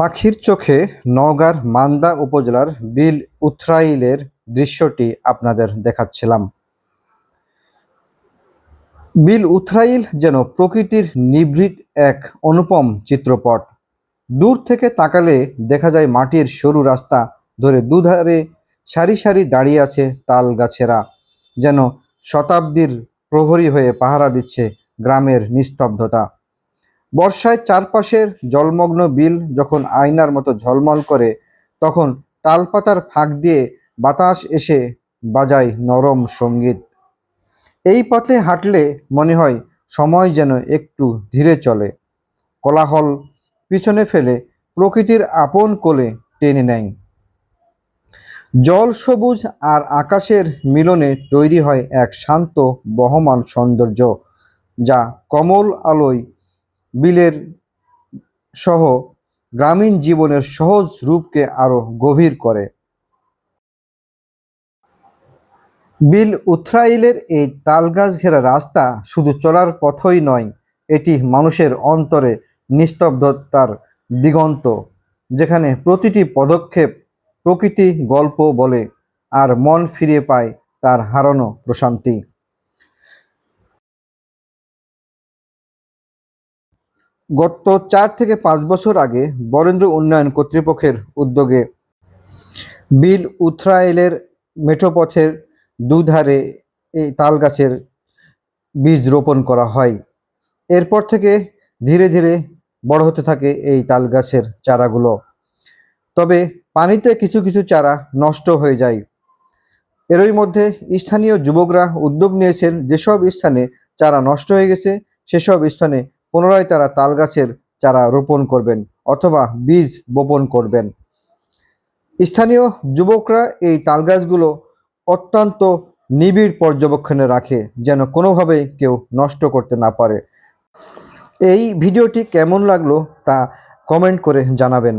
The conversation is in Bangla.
পাখির চোখে নওগাঁর মান্দা উপজেলার বিল উথরাইলের দৃশ্যটি আপনাদের দেখাচ্ছিলাম। বিল উথরাইল যেন প্রকৃতির নিভৃত এক অনুপম চিত্রপট। দূর থেকে তাকালে দেখা যায় মাটির সরু রাস্তা ধরে দুধারে সারি সারি দাঁড়িয়ে আছে তাল গাছেরা, যেন শতাব্দীর প্রহরী হয়ে পাহারা দিচ্ছে গ্রামের নিস্তব্ধতা। বর্ষায় চারপাশের জলমগ্ন বিল যখন আয়নার মতো ঝলমল করে, তখন তালপাতার ফাঁক দিয়ে বাতাস এসে বাজায় নরম সংগীত। এই পথে হাঁটলে মনে হয় সময় যেন একটু ধীরে চলে। কোলাহল পিছনে ফেলে প্রকৃতির আপন কোলে টেনে নেয়। জল সবুজ আর আকাশের মিলনে তৈরি হয় এক শান্ত, বহমান সৌন্দর্য, যা কমল আলোয় বিলের সহ গ্রামীণ জীবনের সহজ রূপকে আরও গভীর করে। বিল উথরাইলের এই তালগাছ ঘেরা রাস্তা শুধু চলার পথই নয়, এটি মানুষের অন্তরে নিস্তব্ধতার দিগন্ত, যেখানে প্রতিটি পদক্ষেপ প্রকৃতি গল্প বলে, আর মন ফিরে পায় তার হারানো প্রশান্তি। গত চার থেকে পাঁচ বছর আগে বরেন্দ্র উন্নয়ন কর্তৃপক্ষের উদ্যোগে বিল উথরাইলের মেঠোপথের দুধারে এই তাল গাছের বীজ রোপণ করা হয়। এরপর থেকে ধীরে ধীরে বড় হতে থাকে এই তাল গাছের চারাগুলো। তবে পানিতে কিছু কিছু চারা নষ্ট হয়ে যায়। এরই মধ্যে স্থানীয় যুবকরা উদ্যোগ নিয়েছেন, যেসব স্থানে চারা নষ্ট হয়ে গেছে, সেসব স্থানে পুনরায় তারা তাল গাছের চারা রোপণ করবেন অথবা বীজ বপন করবেন। স্থানীয় যুবকরা এই তাল গাছগুলো অত্যন্ত নিবিড় পর্যবেক্ষণে রাখে, যেন কোনোভাবেই কেউ নষ্ট করতে না পারে। এই ভিডিওটি কেমন লাগল তা কমেন্ট করে জানাবেন।